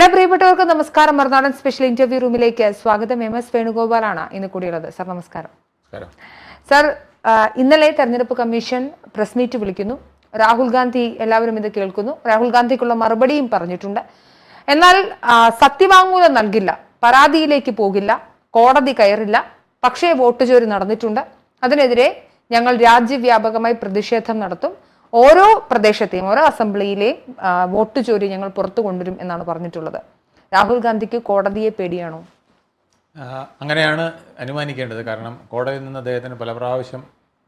എല്ലാ പ്രിയപ്പെട്ടവർക്കും നമസ്കാരം. മറുനാടൻ സ്പെഷ്യൽ ഇന്റർവ്യൂ റൂമിലേക്ക് സ്വാഗതം. എം. എസ്. വേണുഗോപാലാണ് ഇന്ന് കൂടിയുള്ളത്. സർ നമസ്കാരം. സർ ഇന്നലെ തെരഞ്ഞെടുപ്പ് കമ്മീഷൻ പ്രസ് മീറ്റ് വിളിക്കുന്നു. രാഹുൽ ഗാന്ധി എല്ലാവരും ഇത് കേൾക്കുന്നു. രാഹുൽ ഗാന്ധിക്കുള്ള മറുപടിയും പറഞ്ഞിട്ടുണ്ട്. എന്നാൽ സത്യവാങ്മൂലം നൽകില്ല. പരാതിയിലേക്ക് പോകില്ല. കോടതി കയറില്ല. പക്ഷേ വോട്ട് ചോരി നടന്നിട്ടുണ്ട്. അതിനെതിരെ ഞങ്ങൾ രാജ്യവ്യാപകമായി പ്രതിഷേധം നടത്തും. ഓരോ പ്രദേശത്തെയും ഓരോ അസംബ്ലിയിലെയും ആ, വോട്ട് ചോരി ഞങ്ങൾ പുറത്തു കൊണ്ടുവരും എന്നാണ് പറഞ്ഞിട്ടുള്ളത്. രാഹുൽ ഗാന്ധിക്ക് കോടതിയെ പേടിയാണോ? അങ്ങനെയാണ് അനുമാനിക്കേണ്ടത്. കാരണം കോടതിയിൽ നിന്ന് അദ്ദേഹത്തിന് പല പ്രാവശ്യം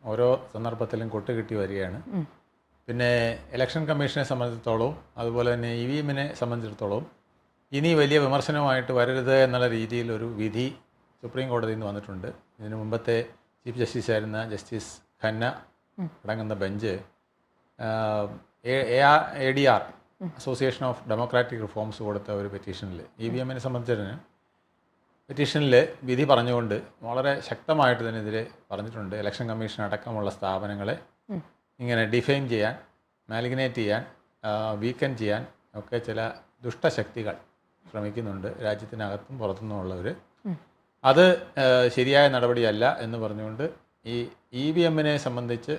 ഓരോ സന്ദർഭത്തിലും കൊട്ടുകിട്ടി വരികയാണ്. പിന്നെ ഇലക്ഷൻ കമ്മീഷനെ സംബന്ധിച്ചിടത്തോളവും അതുപോലെ തന്നെ ഇ വി എമ്മിനെ സംബന്ധിച്ചിടത്തോളം ഇനി വലിയ വിമർശനമായിട്ട് വരരുത് എന്നുള്ള രീതിയിൽ ഒരു വിധി സുപ്രീം കോടതിയിൽ നിന്ന് വന്നിട്ടുണ്ട്. ഇതിനു മുമ്പത്തെ ചീഫ് ജസ്റ്റിസ് ആയിരുന്ന ജസ്റ്റിസ് ഖന്ന അടങ്ങുന്ന bench A D R association of democratic reforms കൊടുത്ത ഒരു പെറ്റീഷനിൽ ഇ വി എമ്മിനെ സംബന്ധിച്ചിടന് പെറ്റീഷനിൽ വിധി പറഞ്ഞുകൊണ്ട് വളരെ ശക്തമായിട്ട് ഇതിനെതിരെ പറഞ്ഞിട്ടുണ്ട്. ഇലക്ഷൻ കമ്മീഷൻ അടക്കമുള്ള സ്ഥാപനങ്ങളെ ഇങ്ങനെ ഡിഫൈൻ ചെയ്യാൻ മാലിഗ്നേറ്റ് ചെയ്യാൻ വീക്കൻ ചെയ്യാൻ ഒക്കെ ചില ദുഷ്ടശക്തികൾ ശ്രമിക്കുന്നുണ്ട്. രാജ്യത്തിനകത്തും പുറത്തുനിന്നുമുള്ളവർ അത് ശരിയായ നടപടിയല്ല എന്ന് പറഞ്ഞുകൊണ്ട് ഈ ഇ വി എമ്മിനെ സംബന്ധിച്ച്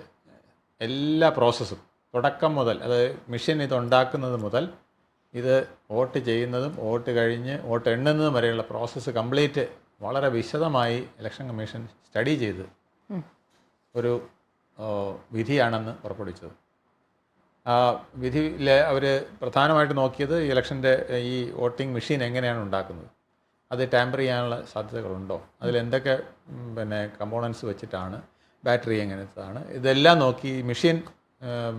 എല്ലാ പ്രോസസ്സും തുടക്കം മുതൽ അതായത് മെഷീൻ ഇത് ഉണ്ടാക്കുന്നത് മുതൽ ഇത് വോട്ട് ചെയ്യുന്നതും വോട്ട് കഴിഞ്ഞ് വോട്ട് എണ്ണുന്നതും വരെയുള്ള പ്രോസസ്സ് കംപ്ലീറ്റ് വളരെ വിശദമായി ഇലക്ഷൻ കമ്മീഷൻ സ്റ്റഡി ചെയ്ത് ഒരു വിധിയാണെന്ന് പുറപ്പെടുവിച്ചത് ആ വിധിയിൽ അവർ പ്രധാനമായിട്ട് നോക്കിയത് ഈ ഇലക്ഷന്റെ ഈ വോട്ടിംഗ് മെഷീൻ എങ്ങനെയാണ് ഉണ്ടാക്കുന്നത്? അത് ടാമ്പർ ചെയ്യാനുള്ള സാധ്യതകളുണ്ടോ? അതിൽ എന്തൊക്കെ പിന്നെ കമ്പോണൻസ് വെച്ചിട്ടാണ് ബാറ്ററി എങ്ങനത്താണ് ഇതെല്ലാം നോക്കി മെഷീൻ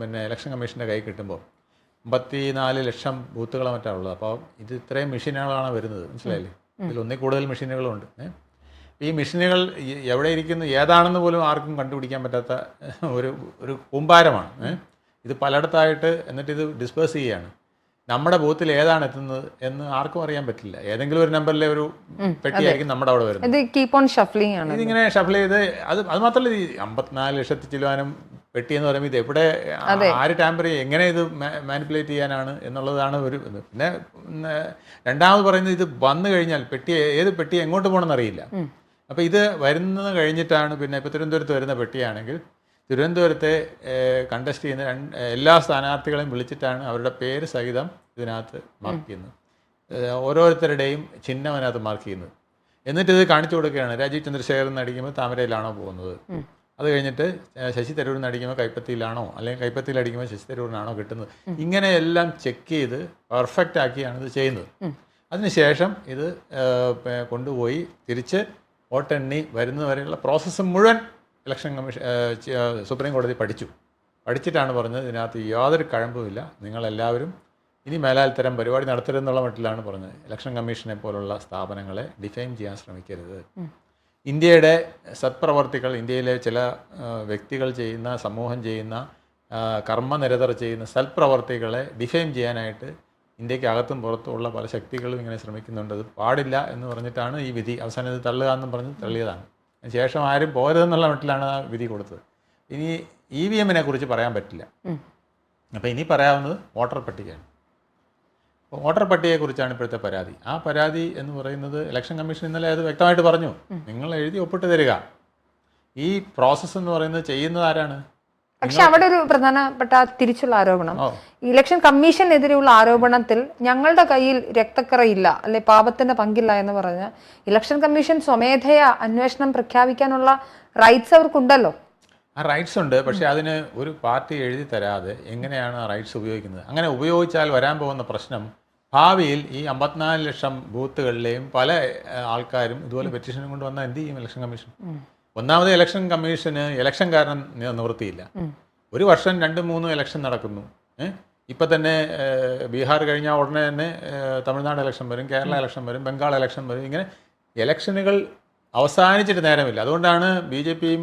പിന്നെ ഇലക്ഷൻ കമ്മീഷന്റെ കൈ കിട്ടുമ്പോൾ അമ്പത്തി നാല് ലക്ഷം ബൂത്തുകളോ മറ്റാണ് ഉള്ളത്. അപ്പോൾ ഇത് ഇത്രയും മെഷീനുകളാണ് വരുന്നത്. മനസ്സിലായില്ലേ? ഇതിൽ ഒന്നിൽ കൂടുതൽ മെഷീനുകളുണ്ട് ഈ മെഷീനുകൾ എവിടെ ഇരിക്കുന്നു ഏതാണെന്ന് പോലും ആർക്കും കണ്ടുപിടിക്കാൻ പറ്റാത്ത ഒരു ഒരു കൂമ്പാരമാണ്. ഇത് പലയിടത്തായിട്ട് എന്നിട്ട് ഇത് ഡിസ്പേഴ്സ് ചെയ്യുകയാണ് നമ്മുടെ ബൂത്തിൽ ഏതാണ് എത്തുന്നത് എന്ന് ആർക്കും അറിയാൻ പറ്റില്ല. ഏതെങ്കിലും ഒരു നമ്പറിലെ ഒരു പെട്ടിയായിരിക്കും നമ്മുടെ അവിടെ വരുന്നത്. ഇത് കീപ് ഓൺ ഷഫ്ലിംഗ് ആണ്. ഇതിങ്ങനെ ഷഫിൾ ചെയ്ത് അത് അത് മാത്രമല്ല ഈ അമ്പത്തിനാല് ലക്ഷത്തി ചിലവാനും പെട്ടി എന്ന് പറയുമ്പോൾ ഇത് എവിടെ ആര് ടാമ്പർ ചെയ്യും? എങ്ങനെ ഇത് മാനിപ്പുലേറ്റ് ചെയ്യാനാണ് എന്നുള്ളതാണ് ഒരു ഇത്. പിന്നെ രണ്ടാമത് പറയുന്നത് ഇത് വന്നു കഴിഞ്ഞാൽ പെട്ടി ഏത് പെട്ടി എങ്ങോട്ട് പോകണമെന്ന് അറിയില്ല. അപ്പോൾ ഇത് വരുന്നത് കഴിഞ്ഞിട്ടാണ് പിന്നെ ഇപ്പോൾ തിരുവനന്തപുരത്ത് വരുന്ന പെട്ടിയാണെങ്കിൽ തിരുവനന്തപുരത്തെ കണ്ടസ്റ്റ് ചെയ്യുന്ന രണ്ട് എല്ലാ സ്ഥാനാർത്ഥികളെയും വിളിച്ചിട്ടാണ് അവരുടെ പേര് സഹിതം ഇതിനകത്ത് മാർക്ക് ചെയ്യുന്നത്. ഓരോരുത്തരുടെയും ചിഹ്നം അതിനകത്ത് മാർക്ക് ചെയ്യുന്നത്. എന്നിട്ട് ഇത് കാണിച്ചു കൊടുക്കുകയാണ്. രാജീവ് ചന്ദ്രശേഖരൻ അടിക്കുമ്പോൾ താമരയിലാണോ പോകുന്നത്? അത് കഴിഞ്ഞിട്ട് ശശി തരൂർ എന്ന് അടിക്കുമ്പോൾ കൈപ്പത്തിയിലാണോ? അല്ലെങ്കിൽ കൈപ്പത്തിയിൽ അടിക്കുമ്പോൾ ശശി തരൂരിനാണോ കിട്ടുന്നത്? ഇങ്ങനെയെല്ലാം ചെക്ക് ചെയ്ത് പെർഫെക്റ്റ് ആക്കിയാണ് ഇത് ചെയ്യുന്നത്. അതിനുശേഷം ഇത് കൊണ്ടുപോയി തിരിച്ച് വോട്ടെണ്ണി വരുന്നവരെയുള്ള പ്രോസസ്സ് മുഴുവൻ ഇലക്ഷൻ കമ്മീഷൻ സുപ്രീം കോടതി പഠിച്ചു. പഠിച്ചിട്ടാണ് പറഞ്ഞത് ഇതിനകത്ത് യാതൊരു കഴമ്പുമില്ല. നിങ്ങളെല്ലാവരും ഇനി മേലാൽത്തരം തരം പരിപാടി നടത്തരുതെന്നുള്ള മട്ടിലാണ് പറഞ്ഞത്. ഇലക്ഷൻ കമ്മീഷനെ പോലുള്ള സ്ഥാപനങ്ങളെ ഡിഫൈൻ ചെയ്യാൻ ശ്രമിക്കരുത്. ഇന്ത്യയുടെ സത്പ്രവർത്തികൾ ഇന്ത്യയിലെ ചില വ്യക്തികൾ ചെയ്യുന്ന സമൂഹം ചെയ്യുന്ന കർമ്മനിരതർ ചെയ്യുന്ന സൽപ്രവർത്തികളെ ഡിഫൈൻ ചെയ്യാനായിട്ട് ഇന്ത്യയ്ക്ക് അകത്തും പുറത്തുമുള്ള പല ശക്തികളും ഇങ്ങനെ ശ്രമിക്കുന്നുണ്ട്. അത് പാടില്ല എന്ന് പറഞ്ഞിട്ടാണ് ഈ വിധി അവസാനം ഇത് തള്ളുക എന്നും പറഞ്ഞ് തള്ളിയതാണ്. ശേഷം ആരും പോരുതെന്നുള്ള മട്ടിലാണ് ആ വിധി കൊടുത്തത്. ഇനി ഇ വി എമ്മിനെ കുറിച്ച് പറയാൻ പറ്റില്ല. അപ്പോൾ ഇനി പറയാവുന്നത് വോട്ടർ പട്ടികയാണ്. വോട്ടർ പട്ടികയെക്കുറിച്ചാണ് ഇപ്പോഴത്തെ പരാതി. ആ പരാതി എന്ന് പറയുന്നത് ഇലക്ഷൻ കമ്മീഷൻ ഇന്നലെ അത് വ്യക്തമായിട്ട് പറഞ്ഞു. നിങ്ങൾ എഴുതി ഒപ്പിട്ട് തരിക. ഈ പ്രോസസ്സ് എന്ന് പറയുന്നത് ചെയ്യുന്നത് ആരാണ്? പക്ഷെ അവിടെ ഒരു പ്രധാനപ്പെട്ട തിരിച്ചുള്ള ആരോപണം. ഇലക്ഷൻ കമ്മീഷനെതിരെയുള്ള ആരോപണത്തിൽ ഞങ്ങളുടെ കയ്യിൽ രക്തക്കറയില്ല അല്ലെ പാപത്തിന്റെ പങ്കില്ല എന്ന് പറഞ്ഞ് ഇലക്ഷൻ കമ്മീഷൻ സ്വമേധയ അന്വേഷണം പ്രഖ്യാപിക്കാനുള്ള റൈറ്റ്സ് അവർക്കുണ്ടല്ലോ. ആ റൈറ്റ്സ് ഉണ്ട്. പക്ഷേ അതിന് ഒരു പാർട്ടി എഴുതി തരാതെ എങ്ങനെയാണ് ആ റൈറ്റ്സ് ഉപയോഗിക്കുന്നത്? അങ്ങനെ ഉപയോഗിച്ചാൽ വരാൻ പോകുന്ന പ്രശ്നം ഭാവിയിൽ ഈ അമ്പത്തിനാല് ലക്ഷം ബൂത്തുകളിലെയും പല ആൾക്കാരും ഇതുപോലെ പെറ്റീഷൻ കൊണ്ട് വന്നാൽ എന്ത് ചെയ്യും ഇലക്ഷൻ കമ്മീഷൻ ഒന്നാമത് ഇലക്ഷൻ കമ്മീഷന് ഇലക്ഷൻ കാരണം നിവൃത്തിയില്ല. ഒരു വർഷം രണ്ട് മൂന്ന് ഇലക്ഷൻ നടക്കുന്നു? ഇപ്പം തന്നെ ബീഹാർ കഴിഞ്ഞാൽ ഉടനെ തന്നെ തമിഴ്നാട് ഇലക്ഷൻ വരും കേരള ഇലക്ഷൻ വരും ബംഗാൾ ഇലക്ഷൻ വരും ഇങ്ങനെ ഇലക്ഷനുകൾ അവസാനിച്ചിട്ട് നേരമില്ല. അതുകൊണ്ടാണ് ബി ജെ പിയും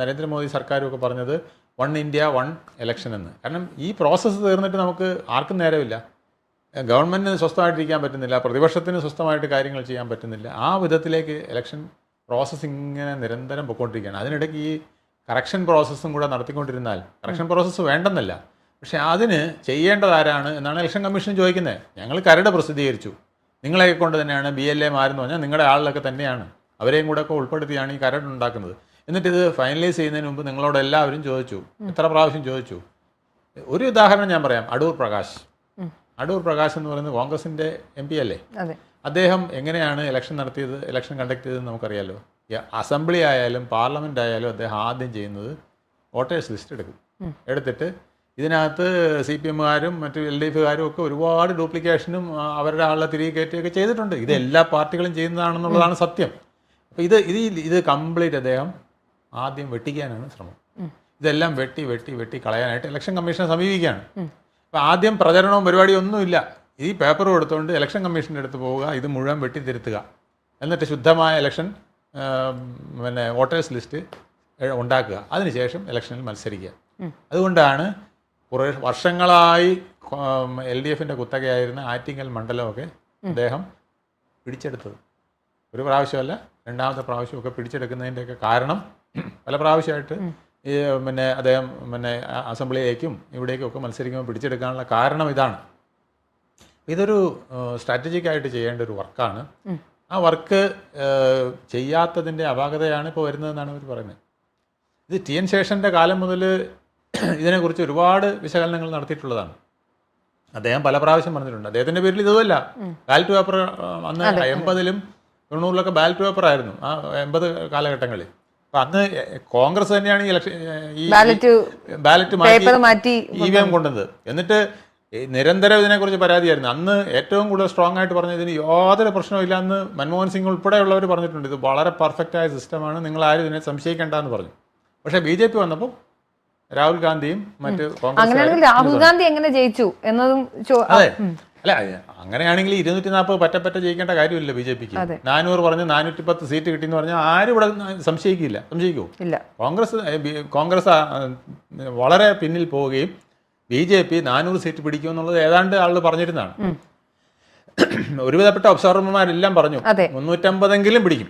നരേന്ദ്രമോദി സർക്കാരും ഒക്കെ പറഞ്ഞത് വൺ ഇന്ത്യ വൺ ഇലക്ഷൻ എന്ന്. കാരണം ഈ പ്രോസസ്സ് തീർന്നിട്ട് നമുക്ക് ആർക്കും നേരമില്ല. ഗവൺമെന്റിന് സ്വസ്ഥമായിട്ടിരിക്കാൻ പറ്റുന്നില്ല പ്രതിപക്ഷത്തിന് സ്വസ്ഥമായിട്ട് കാര്യങ്ങൾ ചെയ്യാൻ പറ്റുന്നില്ല ആ വിധത്തിലേക്ക് ഇലക്ഷൻ പ്രോസസ്സ് ഇങ്ങനെ നിരന്തരം പൊയ്ക്കൊണ്ടിരിക്കുകയാണ്. അതിനിടയ്ക്ക് ഈ കറക്ഷൻ പ്രോസസ്സും കൂടെ നടത്തിക്കൊണ്ടിരുന്നാൽ കറക്ഷൻ പ്രോസസ്സ് വേണ്ടെന്നല്ല. പക്ഷെ അതിന് ചെയ്യേണ്ടത് ആരാണ് എന്നാണ് ഇലക്ഷൻ കമ്മീഷൻ ചോദിക്കുന്നത്. ഞങ്ങൾ കരട് പ്രസിദ്ധീകരിച്ചു. നിങ്ങളെയൊക്കെ കൊണ്ട് തന്നെയാണ് ബി എൽ എ മാരെന്ന് പറഞ്ഞാൽ നിങ്ങളുടെ ആളിലൊക്കെ തന്നെയാണ്. അവരെയും കൂടെ ഒക്കെ ഉൾപ്പെടുത്തിയാണ് ഈ കരട് ഉണ്ടാക്കുന്നത്. എന്നിട്ട് ഇത് ഫൈനലൈസ് ചെയ്യുന്നതിന് മുമ്പ് നിങ്ങളോട് എല്ലാവരും ചോദിച്ചു. എത്ര പ്രാവശ്യം ചോദിച്ചു? ഒരു ഉദാഹരണം ഞാൻ പറയാം. അടൂർ പ്രകാശ്. അടൂർ പ്രകാശ് എന്ന് പറയുന്നത് കോൺഗ്രസിന്റെ എം പി അല്ലേ? അദ്ദേഹം എങ്ങനെയാണ് ഇലക്ഷൻ നടത്തിയത് ഇലക്ഷൻ കണ്ടക്ട് ചെയ്തത് നമുക്കറിയാലോ. അസംബ്ലി ആയാലും പാർലമെന്റ് ആയാലും അദ്ദേഹം ആദ്യം ചെയ്യുന്നത് വോട്ടേഴ്സ് ലിസ്റ്റ് എടുക്കും. എടുത്തിട്ട് ഇതിനകത്ത് സി പി എമ്മുകാരും മറ്റു എൽ ഡി എഫുകാരും ഒക്കെ ഒരുപാട് ഡ്യൂപ്ലിക്കേഷനും അവരുടെ ആളെ തിരികെ കയറ്റുകയൊക്കെ ചെയ്തിട്ടുണ്ട്. ഇത് എല്ലാ പാർട്ടികളും ചെയ്യുന്നതാണെന്നുള്ളതാണ് സത്യം. അപ്പോൾ ഇത് ഇത് ഇത് കംപ്ലീറ്റ് അദ്ദേഹം ആദ്യം വെട്ടിക്കാനാണ് ശ്രമം. ഇതെല്ലാം വെട്ടി വെട്ടി വെട്ടി കളയാനായിട്ട് ഇലക്ഷൻ കമ്മീഷനെ സമീപിക്കുകയാണ്. അപ്പോൾ ആദ്യം പ്രചരണവും പരിപാടിയും ഒന്നുമില്ല ഈ പേപ്പർ കൊടുത്തുകൊണ്ട് ഇലക്ഷൻ കമ്മീഷന്റെ അടുത്ത് പോവുക ഇത് മുഴുവൻ വെട്ടിത്തിരുത്തുക. എന്നിട്ട് ശുദ്ധമായ ഇലക്ഷൻ പിന്നെ വോട്ടേഴ്സ് ലിസ്റ്റ് ഉണ്ടാക്കുക. അതിനുശേഷം ഇലക്ഷനിൽ മത്സരിക്കുക. അതുകൊണ്ടാണ് കുറേ വർഷങ്ങളായി എൽ ഡി എഫിന്റെ കുത്തകയായിരുന്ന ആറ്റിങ്ങൽ മണ്ഡലമൊക്കെ അദ്ദേഹം പിടിച്ചെടുത്തത്. ഒരു പ്രാവശ്യമല്ല രണ്ടാമത്തെ പ്രാവശ്യമൊക്കെ പിടിച്ചെടുക്കുന്നതിന്റെയൊക്കെ കാരണം പല പ്രാവശ്യമായിട്ട് ഈ പിന്നെ അദ്ദേഹം പിന്നെ അസംബ്ലിയിലേക്കും ഇവിടേക്കും മത്സരിക്കുമ്പോൾ പിടിച്ചെടുക്കാനുള്ള കാരണം ഇതാണ്. ഇതൊരു സ്ട്രാറ്റജിക് ആയിട്ട് ചെയ്യേണ്ട ഒരു വർക്കാണ്. ആ വർക്ക് ചെയ്യാത്തതിന്റെ അപാകതയാണ് ഇപ്പോൾ വരുന്നതെന്നാണ് അവർ പറയുന്നത്. ഇത് ടി എൻ ശേഷന്റെ കാലം മുതൽ ഇതിനെക്കുറിച്ച് ഒരുപാട് വിശകലനങ്ങൾ നടത്തിയിട്ടുള്ളതാണ്. അദ്ദേഹം പല പ്രാവശ്യം പറഞ്ഞിട്ടുണ്ട്. അദ്ദേഹത്തിന്റെ പേരിൽ ഇതുമല്ല. ബാലറ്റ് പേപ്പർ അന്ന് എൺപതിലും തൊണ്ണൂറിലൊക്കെ ബാലറ്റ് പേപ്പർ ആയിരുന്നു ആ എൺപത് കാലഘട്ടങ്ങളിൽ. അപ്പൊ അന്ന് കോൺഗ്രസ് തന്നെയാണ് ഈ ഇലക്ഷൻ ഈ ബാലറ്റ് മാറ്റി ഇ വി എം കൊണ്ടുവന്നത്. എന്നിട്ട് നിരന്തരം ഇതിനെക്കുറിച്ച് പരാതിയായിരുന്നു. അന്ന് ഏറ്റവും കൂടുതൽ സ്ട്രോങ് ആയിട്ട് പറഞ്ഞ ഇതിന് യാതൊരു പ്രശ്നവും എന്ന് മൻമോഹൻ സിംഗ് ഉൾപ്പെടെയുള്ളവർ പറഞ്ഞിട്ടുണ്ട് ഇത് വളരെ പെർഫെക്റ്റ് ആയ സിസ്റ്റമാണ് നിങ്ങൾ ആരും ഇതിനെ സംശയിക്കേണ്ട എന്ന് പറഞ്ഞു. പക്ഷെ ബി ജെ പി വന്നപ്പോൾ രാഹുൽ ഗാന്ധിയും മറ്റ് കോൺഗ്രസ് രാഹുൽ ഗാന്ധി എങ്ങനെ ജയിച്ചു എന്നതും അതെ. അല്ല അങ്ങനെയാണെങ്കിൽ ഇരുന്നൂറ്റി നാൽപ്പത് പറ്റപ്പറ്റ ജയിക്കേണ്ട കാര്യമില്ല ബി ജെ പിക്ക്. നാനൂറ് പറഞ്ഞ് നാനൂറ്റി പത്ത് സീറ്റ് കിട്ടിയെന്ന് പറഞ്ഞാൽ ആരും ഇവിടെ സംശയിക്കില്ല. സംശയിക്കുമോ ഇല്ല. കോൺഗ്രസ് കോൺഗ്രസ് വളരെ പിന്നിൽ പോവുകയും ബി ജെ പി നാനൂറ് സീറ്റ് പിടിക്കുമെന്നുള്ളത് ഏതാണ്ട് ആളുകൾ പറഞ്ഞിരുന്നതാണ്. ഒരുവിധപ്പെട്ട ഒബ്സർവർമാരെല്ലാം പറഞ്ഞു. മുന്നൂറ്റമ്പതെങ്കിലും പിടിക്കും.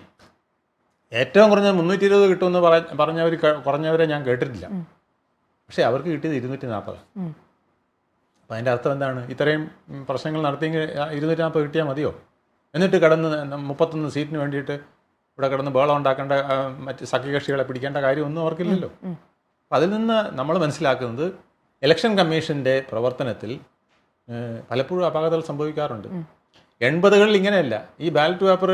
ഏറ്റവും കുറഞ്ഞത് മുന്നൂറ്റി ഇരുപത് കിട്ടുമെന്ന് പറ- പറഞ്ഞവർ കുറഞ്ഞവരെ ഞാൻ കേട്ടിട്ടില്ല. പക്ഷേ അവർക്ക് കിട്ടിയത് ഇരുന്നൂറ്റി നാൽപ്പത് ഉം. അപ്പം അതിന്റെ അർത്ഥം എന്താണ്? ഇത്രയും പ്രശ്നങ്ങൾ നടത്തിയെങ്കിൽ ഇരുന്നൂറ്റി നാൽപ്പത് കിട്ടിയാൽ മതിയോ? എന്നിട്ട് കടന്ന് മുപ്പത്തൊന്ന് സീറ്റിന് വേണ്ടിയിട്ട് ഇവിടെ കിടന്ന് ബഹളം ഉണ്ടാക്കേണ്ട മറ്റ് സഖ്യകക്ഷികളെ പിടിക്കേണ്ട കാര്യമൊന്നും അവർക്കില്ലല്ലോ. അപ്പം അതിൽ നിന്ന് നമ്മൾ മനസ്സിലാക്കുന്നത് ഇലക്ഷൻ കമ്മീഷന്റെ പ്രവർത്തനത്തിൽ പലപ്പോഴും അപാകതകൾ സംഭവിക്കാറുണ്ട്. എൺപതുകളിൽ ഇങ്ങനെയല്ല. ഈ ബാലറ്റ് പേപ്പർ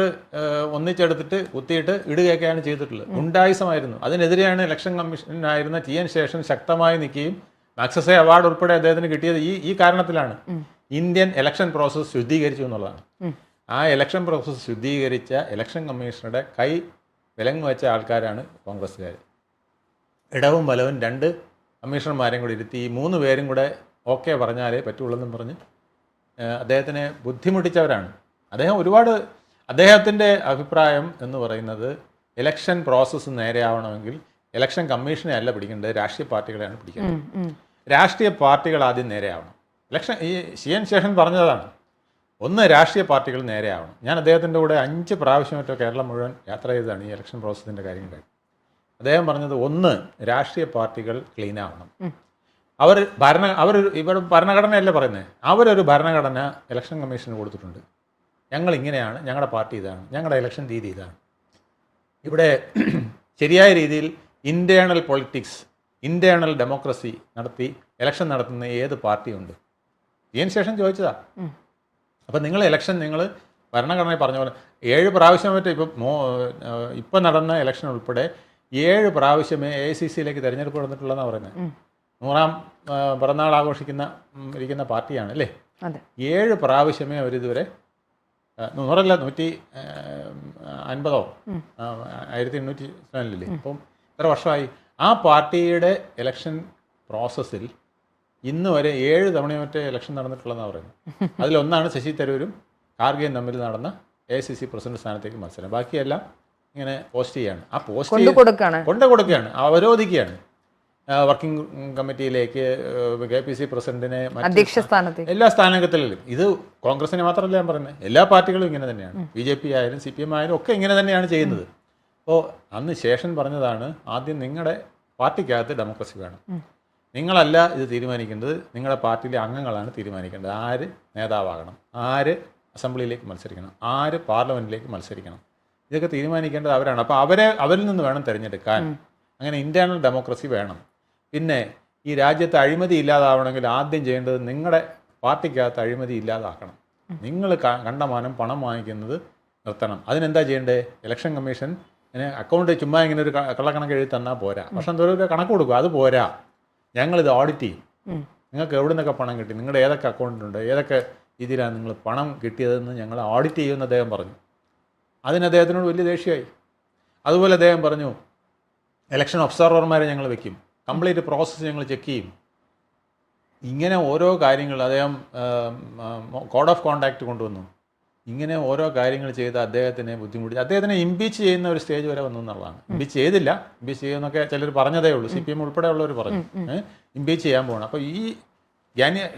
ഒന്നിച്ചെടുത്തിട്ട് കുത്തിയിട്ട് ഇടുകയൊക്കെയാണ് ചെയ്തിട്ടുള്ളത്. ഉണ്ടായിസമായിരുന്നു അതിനെതിരെയാണ് ഇലക്ഷൻ കമ്മീഷനായിരുന്ന ടി എൻ ശേഷൻ ശക്തമായി നിൽക്കുകയും മാക്സസെ അവാർഡ് ഉൾപ്പെടെ അദ്ദേഹത്തിന് കിട്ടിയത് ഈ ഈ കാരണത്തിലാണ്. ഇന്ത്യൻ ഇലക്ഷൻ പ്രോസസ്സ് ശുദ്ധീകരിച്ചു എന്നുള്ളതാണ്. ആ ഇലക്ഷൻ പ്രോസസ്സ് ശുദ്ധീകരിച്ച ഇലക്ഷൻ കമ്മീഷണറുടെ കൈ വിലങ്ങ് വെച്ച ആൾക്കാരാണ് കോൺഗ്രസ്സുകാർ ഇടവും വലവും രണ്ട് കമ്മീഷണർമാരെയും കൂടി ഇരുത്തി ഈ മൂന്ന് പേരും കൂടെ ഓക്കെ പറഞ്ഞാലേ പറ്റുള്ളൂ എന്നും പറഞ്ഞ് അദ്ദേഹത്തിനെ ബുദ്ധിമുട്ടിച്ചവരാണ്. അദ്ദേഹം ഒരുപാട് അദ്ദേഹത്തിന്റെ അഭിപ്രായം എന്ന് പറയുന്നത് ഇലക്ഷൻ പ്രോസസ്സ് നേരെയാവണമെങ്കിൽ ഇലക്ഷൻ കമ്മീഷനെ അല്ല പിടിക്കേണ്ടത് രാഷ്ട്രീയ പാർട്ടികളെയാണ് പിടിക്കേണ്ടത്. രാഷ്ട്രീയ പാർട്ടികൾ ആദ്യം നേരെയാവണം ഇലക്ഷൻ ഈ സി എൻ ശേഷൻ പറഞ്ഞതാണ്. ഒന്ന് രാഷ്ട്രീയ പാർട്ടികൾ നേരെയാവണം ഞാൻ അദ്ദേഹത്തിന്റെ കൂടെ അഞ്ച് പ്രാവശ്യമൊക്കെ കേരളം മുഴുവൻ യാത്ര ചെയ്തതാണ് ഈ ഇലക്ഷൻ പ്രോസസ്സിന്റെ കാര്യങ്ങൾ. അദ്ദേഹം പറഞ്ഞത് ഒന്ന് രാഷ്ട്രീയ പാർട്ടികൾ ക്ലീൻ ആവണം. അവർ ഭരണ അവർ ഇവർ ഭരണഘടനയല്ലേ പറയുന്നത് അവരൊരു ഭരണഘടന ഇലക്ഷൻ കമ്മീഷന് കൊടുത്തിട്ടുണ്ട്. ഞങ്ങൾ ഇങ്ങനെയാണ് ഞങ്ങളുടെ പാർട്ടി ഇതാണ് ഞങ്ങളുടെ ഇലക്ഷൻ രീതി ഇതാണ്. ഇവിടെ ശരിയായ രീതിയിൽ ഇന്റേണൽ പൊളിറ്റിക്സ് ഇന്റേണൽ ഡെമോക്രസി നടത്തി ഇലക്ഷൻ നടത്തുന്ന ഏത് പാർട്ടിയുണ്ട് ഇതിന് ശേഷം ചോദിച്ചതാ. അപ്പം നിങ്ങൾ ഇലക്ഷൻ നിങ്ങൾ ഭരണഘടന പറഞ്ഞ പോലെ ഏഴ് പ്രാവശ്യം മറ്റേ ഇപ്പം മോ ഇപ്പം നടന്ന ഇലക്ഷൻ ഉൾപ്പെടെ ഏഴ് പ്രാവശ്യമേ എ സി സിയിലേക്ക് തിരഞ്ഞെടുപ്പ് നടന്നിട്ടുള്ളതെന്നാണ് പറയുന്നത് നൂറാം പിറന്നാൾ ആഘോഷിക്കുന്ന ഇരിക്കുന്ന പാർട്ടിയാണ് അല്ലേ? ഏഴ് പ്രാവശ്യമേ അവരിതുവരെ നൂറല്ല നൂറ്റി അൻപതോ? ആയിരത്തി എണ്ണൂറ്റി അല്ലേ അപ്പം എത്ര വർഷമായി. ആ പാർട്ടിയുടെ ഇലക്ഷൻ പ്രോസസ്സിൽ ഇന്ന് വരെ ഏഴ് തവണയോ മറ്റേ ഇലക്ഷൻ നടന്നിട്ടുള്ളതെന്നാണ് പറയുന്നത്. അതിലൊന്നാണ് ശശി തരൂരും ഖാർഗെയും തമ്മിൽ നടന്ന എ സി സി പ്രസിഡന്റ് സ്ഥാനത്തേക്ക് മത്സരം. ബാക്കിയെല്ലാം ഇങ്ങനെ പോസ്റ്റ് ചെയ്യാണ്. ആ പോസ്റ്റ് കൊണ്ടു കൊടുക്കുകയാണ്. അവരോധിക്കുകയാണ്. വർക്കിംഗ് കമ്മിറ്റിയിലേക്ക് കെ പി സി പ്രസിഡന്റിനെ അധ്യക്ഷ സ്ഥാനത്തേക്ക്. എല്ലാ സ്ഥാനങ്ങളിലും ഇത് കോൺഗ്രസിനെ മാത്രമല്ല ഞാൻ പറയുന്നത് എല്ലാ പാർട്ടികളും ഇങ്ങനെ തന്നെയാണ്. ബി ജെ പി ആയാലും സി പി എം ആയാലും ഒക്കെ ഇങ്ങനെ തന്നെയാണ് ചെയ്യുന്നത്. അപ്പോൾ അന്ന് ശേഷൻ പറഞ്ഞതാണ് ആദ്യം നിങ്ങളുടെ പാർട്ടിക്കകത്ത് ഡെമോക്രസി വേണം. നിങ്ങളല്ല ഇത് തീരുമാനിക്കേണ്ടത് നിങ്ങളുടെ പാർട്ടിയിലെ അംഗങ്ങളാണ് തീരുമാനിക്കേണ്ടത്. ആര് നേതാവാകണം ആര് അസംബ്ലിയിലേക്ക് മത്സരിക്കണം ആര് പാർലമെന്റിലേക്ക് മത്സരിക്കണം. ഇതൊക്കെ തീരുമാനിക്കേണ്ടത് അവരാണ്. അപ്പോൾ അവരെ അവരിൽ നിന്ന് വേണം തിരഞ്ഞെടുക്കാൻ. അങ്ങനെ ഇന്റേണൽ ഡെമോക്രസി വേണം. പിന്നെ ഈ രാജ്യത്ത് അഴിമതി ഇല്ലാതാവണമെങ്കിൽ ആദ്യം ചെയ്യേണ്ടത് നിങ്ങളുടെ പാർട്ടിക്കകത്ത് അഴിമതി ഇല്ലാതാക്കണം. നിങ്ങൾ കണ്ടമാനം പണം വാങ്ങിക്കുന്നത് നിർത്തണം. അതിനെന്താ ചെയ്യേണ്ടത് ഇലക്ഷൻ കമ്മീഷൻ അക്കൗണ്ട് ചുമ്മാ ഇങ്ങനെ ഒരു കള്ളക്കണക്ക് എഴുതി തന്നാൽ പോരാ. പക്ഷെ എന്തോ ഒരു കണക്ക് കൊടുക്കുക അത് പോരാ. ഞങ്ങളിത് ഓഡിറ്റ് ചെയ്യും. നിങ്ങൾക്ക് എവിടെ നിന്നൊക്കെ പണം കിട്ടി? നിങ്ങളുടെ ഏതൊക്കെ അക്കൗണ്ടിലുണ്ട് ഏതൊക്കെ രീതിയിലാണ് നിങ്ങൾ പണം കിട്ടിയതെന്ന് ഞങ്ങൾ ഓഡിറ്റ് ചെയ്യുമെന്ന് അദ്ദേഹം പറഞ്ഞു. അതിന് അദ്ദേഹത്തിനോട് വലിയ ദേഷ്യമായി. അതുപോലെ അദ്ദേഹം പറഞ്ഞു ഇലക്ഷൻ ഒബ്സർവർമാരെ ഞങ്ങൾ വെക്കും. കംപ്ലീറ്റ് പ്രോസസ്സ് ഞങ്ങൾ ചെക്ക് ചെയ്യും. ഇങ്ങനെ ഓരോ കാര്യങ്ങൾ അദ്ദേഹം കോഡ് ഓഫ് കോണ്ടാക്ട് കൊണ്ടുവന്നു. ഇങ്ങനെ ഓരോ കാര്യങ്ങൾ ചെയ്ത് അദ്ദേഹത്തിനെ ബുദ്ധിമുട്ടി അദ്ദേഹത്തിനെ ഇംപീച്ച് ചെയ്യുന്ന ഒരു സ്റ്റേജ് വരെ വന്നു എന്നുള്ളതാണ്. ഇംപീച്ച് ചെയ്തില്ല. ഇംപീച്ച് ചെയ്യുമെന്നൊക്കെ ചിലർ പറഞ്ഞതേ ഉള്ളൂ. സി പി എം ഉൾപ്പെടെയുള്ളവർ പറഞ്ഞു. ഇംപീച്ച് ചെയ്യാൻ പോകണം അപ്പോൾ ഈ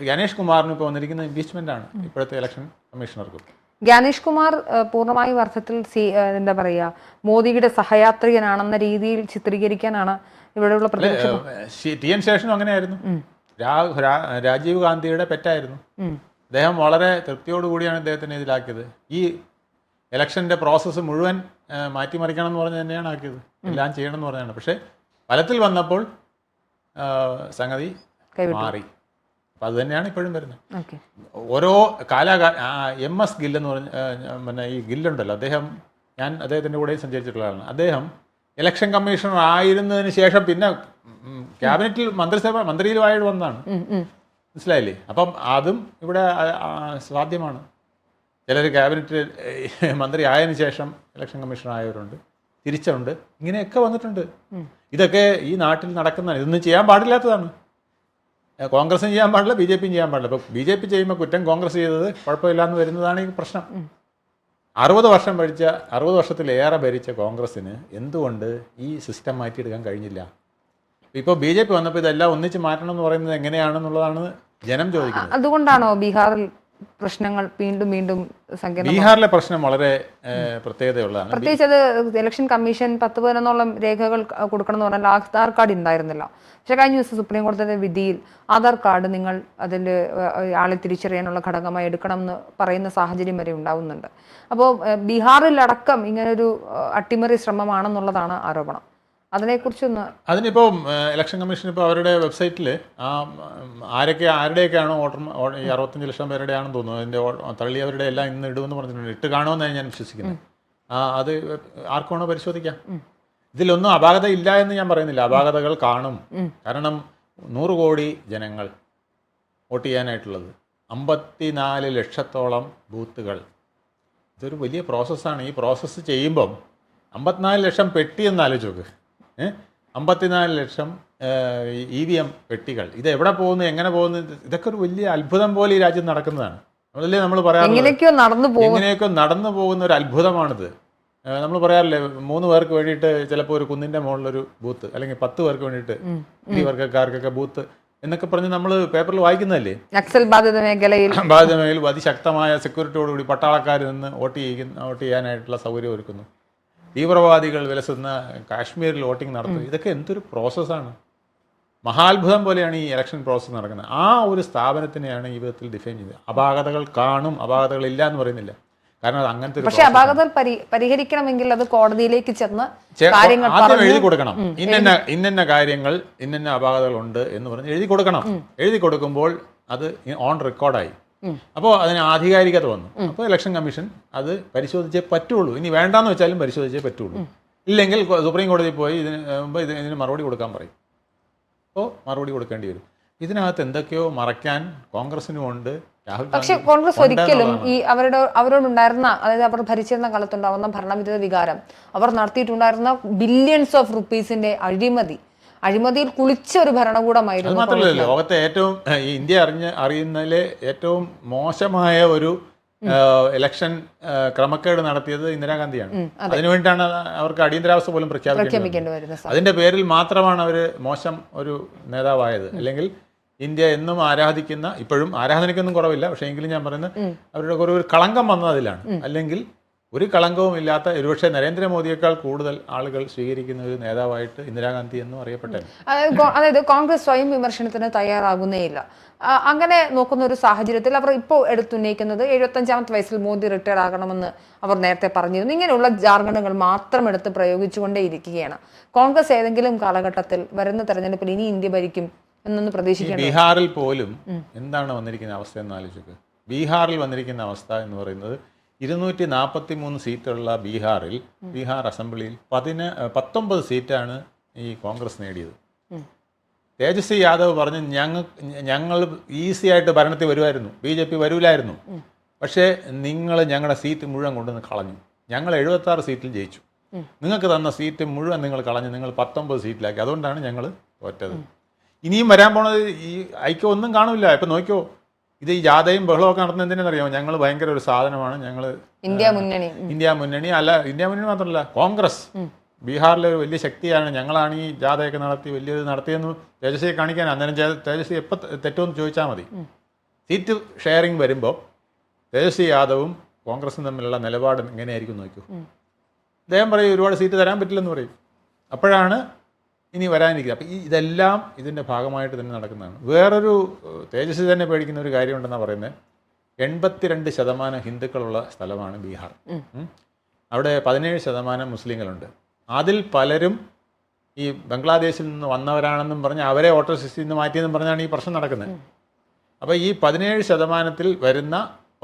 ഗണേഷ് കുമാറിന് ഇപ്പോൾ വന്നിരിക്കുന്ന ഇംപീച്ച്മെന്റ് ആണ് ഇപ്പോഴത്തെ ഇലക്ഷൻ കമ്മീഷണർക്കും ജ്ഞാനേഷ് കുമാർ പൂർണമായും അർത്ഥത്തിൽ സി എന്താ പറയുക മോദിയുടെ സഹയാത്രികനാണെന്ന രീതിയിൽ ചിത്രീകരിക്കാനാണ് ഇവിടെയുള്ള ടി എൻ ശേഷനും അങ്ങനെയായിരുന്നു. രാജീവ് ഗാന്ധിയുടെ പെറ്റായിരുന്നു. അദ്ദേഹം വളരെ തൃപ്തിയോടുകൂടിയാണ് അദ്ദേഹത്തിനെ ഇതിലാക്കിയത്. ഈ ഇലക്ഷന്റെ പ്രോസസ്സ് മുഴുവൻ മാറ്റിമറിക്കണം എന്ന് പറഞ്ഞ് തന്നെയാണ് ആക്കിയത്. എല്ലാം ചെയ്യണം എന്ന് പറഞ്ഞാണ്. പക്ഷേ ഫലത്തിൽ വന്നപ്പോൾ സംഗതി മാറി. അപ്പം അത് തന്നെയാണ് ഇപ്പോഴും വരുന്നത്. ഓരോ കാലാകാല എം എസ് ഗിൽ എന്ന് പറഞ്ഞ പിന്നെ ഈ ഗില്ലുണ്ടല്ലോ അദ്ദേഹം ഞാൻ അദ്ദേഹത്തിന്റെ കൂടെ സഞ്ചരിച്ചിട്ടുള്ള ആളാണ്. അദ്ദേഹം ഇലക്ഷൻ കമ്മീഷണർ ആയിരുന്നതിന് ശേഷം പിന്നെ ക്യാബിനറ്റിൽ മന്ത്രിസഭ മന്ത്രിയിലുമായിട്ട് വന്നതാണ്. മനസ്സിലായില്ലേ? അപ്പം അതും ഇവിടെ സാധ്യമാണ്. ചിലർ ക്യാബിനറ്റ് മന്ത്രി ആയതിനു ശേഷം ഇലക്ഷൻ കമ്മീഷണർ ആയവരുണ്ട് തിരിച്ചുണ്ട് ഇങ്ങനെയൊക്കെ വന്നിട്ടുണ്ട്. ഇതൊക്കെ ഈ നാട്ടിൽ നടക്കുന്ന ഇതൊന്നും ചെയ്യാൻ പാടില്ലാത്തതാണ്. കോൺഗ്രസും ചെയ്യാൻ പാടില്ല ബി ജെ പിയും ചെയ്യാൻ പാടില്ല. ഇപ്പോൾ ബി ജെ പി ചെയ്യുമ്പോൾ കുറ്റം കോൺഗ്രസ് ചെയ്തത് കുഴപ്പമില്ലാന്ന് വരുന്നതാണ് ഈ പ്രശ്നം. അറുപത് വർഷം ഭരിച്ച അറുപത് വർഷത്തിലേറെ ഭരിച്ച കോൺഗ്രസ്സിന് എന്തുകൊണ്ട് ഈ സിസ്റ്റം മാറ്റിയെടുക്കാൻ കഴിഞ്ഞില്ല? ഇപ്പോൾ ബി ജെ പി വന്നപ്പോൾ ഇതെല്ലാം ഒന്നിച്ച് മാറ്റണം എന്ന് പറയുന്നത് എങ്ങനെയാണെന്നുള്ളതാണ് ജനം ചോദിക്കുന്നത്. അതുകൊണ്ടാണോ ബീഹാറിൽ പ്രശ്നങ്ങൾ വീണ്ടും വീണ്ടും ബീഹാറിലെ പ്രശ്നം വളരെ പ്രത്യേകതയുള്ളതാണ്. പ്രത്യേകിച്ച് അത് ഇലക്ഷൻ കമ്മീഷൻ പത്ത് പതിനൊന്നോളം രേഖകൾ കൊടുക്കണം എന്ന് പറഞ്ഞാൽ ആധാർ കാർഡ് ഉണ്ടായിരുന്നില്ല. പക്ഷേ കഴിഞ്ഞ ദിവസം സുപ്രീം കോടതിയുടെ വിധിയിൽ ആധാർ കാർഡ് നിങ്ങൾ അതിൽ ആളെ തിരിച്ചറിയാനുള്ള ഘടകമായി എടുക്കണം എന്ന് പറയുന്ന സാഹചര്യം വരെ ഉണ്ടാവുന്നുണ്ട്. അപ്പോൾ ബീഹാറിലടക്കം ഇങ്ങനൊരു അട്ടിമറി ശ്രമമാണെന്നുള്ളതാണ് ആരോപണം. അതിനെക്കുറിച്ചൊന്ന് അതിനിപ്പോൾ ഇലക്ഷൻ കമ്മീഷൻ ഇപ്പോൾ അവരുടെ വെബ്സൈറ്റിൽ ആ ആരൊക്കെ ആരുടെയൊക്കെയാണോ വോട്ടർ ഈ അറുപത്തഞ്ച് ലക്ഷം പേരുടെ ആണെന്ന് തോന്നുന്നു. അതിന്റെ തള്ളി തള്ളിയവരുടെ എല്ലാം ഇന്ന് ഇടുമെന്ന് പറഞ്ഞിട്ടുണ്ട്. ഇട്ട് കാണുമെന്നാണ് ഞാൻ വിശ്വസിക്കുന്നത്. ആ അത് ആർക്കുവാണോ പരിശോധിക്കാം. ഇതിലൊന്നും അപാകത ഇല്ല എന്ന് ഞാൻ പറയുന്നില്ല. അപാകതകൾ കാണും. കാരണം നൂറ് കോടി ജനങ്ങൾ വോട്ട് ചെയ്യാനായിട്ടുള്ളത്. അമ്പത്തിനാല് ലക്ഷത്തോളം ബൂത്തുകൾ. ഇതൊരു വലിയ പ്രോസസ്സാണ് ഈ പ്രോസസ്സ് ചെയ്യുമ്പം അമ്പത്തിനാല് ലക്ഷം പെട്ടി എന്ന് നോക്ക്. അമ്പത്തിനാല് ലക്ഷം ഇ വി എം പെട്ടികൾ ഇത് എവിടെ പോകുന്നു എങ്ങനെ പോകുന്നു ഇത് ഇതൊക്കെ ഒരു വലിയ അത്ഭുതം പോലെ ഈ രാജ്യം നടക്കുന്നതാണ്. അതല്ലേ നമ്മൾ പറയാറുള്ളത്? എങ്ങനെയൊക്കെയോ നടന്നു പോകും എങ്ങനെയൊക്കെ നടന്നു പോകുന്ന ഒരു അത്ഭുതമാണിത്. നമ്മൾ പറയാറില്ലേ മൂന്ന് പേർക്ക് വേണ്ടിയിട്ട് ചിലപ്പോൾ ഒരു കുന്നിന്റെ മുകളിലൊരു ബൂത്ത് അല്ലെങ്കിൽ പത്ത് പേർക്ക് വേണ്ടിയിട്ട് ഈ വർഗക്കാർക്കൊക്കെ ബൂത്ത് എന്നൊക്കെ പറഞ്ഞ് നമ്മൾ പേപ്പറിൽ വായിക്കുന്നതല്ലേ? നക്സൽ ബാധിത മേഖലയിൽ. ബാധിത മേഖലയിൽ അതിശക്തമായ സെക്യൂരിറ്റിയോടുകൂടി പട്ടാളക്കാർ നിന്ന് വോട്ട് ചെയ്യുന്ന വോട്ട് ചെയ്യാനായിട്ടുള്ള സൗകര്യം ഒരുക്കുന്നു. തീവ്രവാദികൾ വിലസുന്ന കാശ്മീരിൽ വോട്ടിംഗ് നടത്തുന്നത് ഇതൊക്കെ എന്തൊരു പ്രോസസ്സാണ് മഹാത്ഭുതം പോലെയാണ് ഈ ഇലക്ഷൻ പ്രോസസ്സ് നടക്കുന്നത്. ആ ഒരു സ്ഥാപനത്തിനെയാണ് ഈ വിധത്തിൽ ഡിഫൈൻ ചെയ്തത്. അപാകതകൾ കാണും അപാകതകൾ ഇല്ല എന്ന് പറയുന്നില്ല. കാരണം അത് അങ്ങനത്തെ പക്ഷേ അപാകതകൾ പരി പരിഹരിക്കണമെങ്കിൽ അത് കോടതിയിലേക്ക് ചെന്ന് കാര്യങ്ങൾ ആദ്യം എഴുതി കൊടുക്കണം. ഇന്ന ഇന്നന്ന കാര്യങ്ങൾ ഇന്നന്ന അപാകതകളുണ്ട് എന്ന് പറഞ്ഞ് എഴുതി കൊടുക്കണം. എഴുതി കൊടുക്കുമ്പോൾ അത് ഓൺ റെക്കോർഡായി അപ്പോൾ അതിന് ആധികാരികത വന്നു. അപ്പോൾ ഇലക്ഷൻ കമ്മീഷൻ അത് പരിശോധിച്ചേ പറ്റുള്ളൂ. ഇനി വേണ്ടാന്ന് വെച്ചാലും പരിശോധിച്ചേ പറ്റുള്ളൂ. ഇല്ലെങ്കിൽ സുപ്രീം കോടതിയിൽ പോയി ഇതിന് മുമ്പ് ഇത് ഇതിന് മറുപടി കൊടുക്കാൻ പറയും. അപ്പോൾ മറുപടി കൊടുക്കേണ്ടി വരും. ഇതിനകത്ത് എന്തൊക്കെയോ മറയ്ക്കാൻ കോൺഗ്രസിനും ഉണ്ട് രാഹുൽ പക്ഷെ കോൺഗ്രസ് ഒരിക്കലും ഈ അവരുടെ അവരോടുണ്ടായിരുന്ന അതായത് അവർ ഭരിച്ചിരുന്ന കാലത്തുണ്ടാവുന്ന ഭരണവിരുദ്ധ വികാരം അവർ നടത്തിയിട്ടുണ്ടായിരുന്ന ബില്യൺസ് ഓഫ് റുപ്പീസിന്റെ അഴിമതി അഴിമതിയിൽ കുളിച്ച ഒരു ഭരണകൂടമായിരുന്നു മാത്രമല്ല ലോകത്തെ ഏറ്റവും ഇന്ത്യ അറിഞ്ഞ അറിയുന്നതിലെ ഏറ്റവും മോശമായ ഒരു ഇലക്ഷൻ ക്രമക്കേട് നടത്തിയത് ഇന്ദിരാഗാന്ധിയാണ്. അതിനുവേണ്ടിയിട്ടാണ് അവർക്ക് അടിയന്തരാവസ്ഥ പോലും പ്രഖ്യാപിക്കേണ്ടത് പ്രഖ്യാപിക്കേണ്ടി വരുന്നത് അതിന്റെ പേരിൽ മാത്രമാണ് അവർ മോശം ഒരു നേതാവായത്. അല്ലെങ്കിൽ ഇന്ത്യ എന്നും ആരാധിക്കുന്ന ഇപ്പോഴും ആരാധനയ്ക്കൊന്നും കുറവില്ല പക്ഷേ എങ്കിലും ഞാൻ പറയുന്നത് അവരുടെ ഒരു ഒരു കളങ്കം വന്നതിലാണ് അതിലാണ്. അല്ലെങ്കിൽ ഒരു കളങ്കവും ഇല്ലാത്ത ഒരുപക്ഷെ നരേന്ദ്രമോദിയേക്കാൾ കൂടുതൽ ആളുകൾ സ്വീകരിക്കുന്ന ഒരു നേതാവായിട്ട് ഇന്ദിരാഗാന്ധി എന്നും അറിയപ്പെട്ടത് അതായത് കോൺഗ്രസ് സ്വയം വിമർശനത്തിന് തയ്യാറാകുന്നേയില്ല. ഇല്ല അങ്ങനെ നോക്കുന്ന ഒരു സാഹചര്യത്തിൽ അവർ ഇപ്പോൾ എടുത്തുന്നയിക്കുന്നത് എഴുപത്തഞ്ചാമത്തെ വയസ്സിൽ മോദി റിട്ടയർ ആകണമെന്ന് അവർ നേരത്തെ പറഞ്ഞിരുന്നു. ഇങ്ങനെയുള്ള ജാർഖണ്ഡുകൾ മാത്രം എടുത്ത് പ്രയോഗിച്ചുകൊണ്ടേ ഇരിക്കുകയാണ് കോൺഗ്രസ് ഏതെങ്കിലും കാലഘട്ടത്തിൽ വരുന്ന തെരഞ്ഞെടുപ്പിൽ ഇനി ഇന്ത്യ ഭരിക്കും എന്നൊന്ന് ഈ പ്രതീക്ഷിക്കേണ്ട ബീഹാറിൽ പോലും എന്താണ് വന്നിരിക്കുന്ന അവസ്ഥ എന്ന് ആലോചിക്കുക ബീഹാറിൽ വന്നിരിക്കുന്ന അവസ്ഥ എന്ന് പറയുന്നത് ഇരുന്നൂറ്റി നാൽപ്പത്തി മൂന്ന് സീറ്റുള്ള ബീഹാറിൽ ബീഹാർ അസംബ്ലിയിൽ പതിന പത്തൊമ്പത് സീറ്റാണ് ഈ കോൺഗ്രസ് നേടിയത്. തേജസ്വി യാദവ് പറഞ്ഞ് ഞങ്ങൾ ഞങ്ങൾ ഈസി ആയിട്ട് ഭരണത്തിൽ വരുമായിരുന്നു. ബി ജെ പി വരൂലായിരുന്നു. പക്ഷേ നിങ്ങൾ ഞങ്ങളുടെ സീറ്റ് മുഴുവൻ കൊണ്ടുവന്ന് കളഞ്ഞു. ഞങ്ങൾ എഴുപത്താറ് സീറ്റിൽ ജയിച്ചു. നിങ്ങൾക്ക് തന്ന സീറ്റ് മുഴുവൻ നിങ്ങൾ കളഞ്ഞു നിങ്ങൾ പത്തൊമ്പത് സീറ്റിലാക്കി. അതുകൊണ്ടാണ് ഞങ്ങൾ തോറ്റത്. ഇനിയും വരാൻ പോണത് ഈ ഐക്യം ഒന്നും കാണില്ല ഇപ്പം നോക്കിയോ ഇത് ഈ ജാഥയും ബഹളമൊക്കെ നടത്തുന്നത് എന്തിനാണെന്നറിയാമോ ഞങ്ങൾ ഭയങ്കര ഒരു സാധനമാണ്. ഞങ്ങൾ ഇന്ത്യ മുന്നണി. ഇന്ത്യ മുന്നണി അല്ല ഇന്ത്യ മുന്നണി മാത്രമല്ല കോൺഗ്രസ്. ബീഹാറിലെ ഒരു വലിയ ശക്തിയാണ് ഞങ്ങളാണ് ഈ ജാഥയൊക്കെ നടത്തി വലിയത് നടത്തിയെന്ന് തേജസ്വിയെ കാണിക്കാൻ അന്നേരം തേജസ്വി എപ്പോൾ തെറ്റുമെന്ന് ചോദിച്ചാൽ മതി. സീറ്റ് ഷെയറിംഗ് വരുമ്പോൾ തേജസ്വി യാദവും കോൺഗ്രസും തമ്മിലുള്ള നിലപാട് എങ്ങനെയായിരിക്കും നോക്കൂ. അദ്ദേഹം പറയും ഒരുപാട് സീറ്റ് തരാൻ പറ്റില്ലെന്ന് പറയും. അപ്പോഴാണ് ഇനി വരാനിരിക്കുക അപ്പം ഈ ഇതെല്ലാം ഇതിന്റെ ഭാഗമായിട്ട് തന്നെ നടക്കുന്നതാണ്. വേറൊരു തേജസ്വി തന്നെ പേടിക്കുന്ന ഒരു കാര്യമുണ്ടെന്നാണ് പറയുന്നത് എൺപത്തിരണ്ട് ശതമാനം ഹിന്ദുക്കളുള്ള സ്ഥലമാണ് ബീഹാർ. അവിടെ പതിനേഴ് ശതമാനം മുസ്ലിങ്ങളുണ്ട്. അതിൽ പലരും ഈ ബംഗ്ലാദേശിൽ നിന്ന് വന്നവരാണെന്നും പറഞ്ഞ് അവരെ വോട്ടർ സിസ്റ്റിൽ നിന്ന് മാറ്റിയെന്നും പറഞ്ഞാണ് ഈ പ്രശ്നം നടക്കുന്നത്. അപ്പോൾ ഈ പതിനേഴ് ശതമാനത്തിൽ വരുന്ന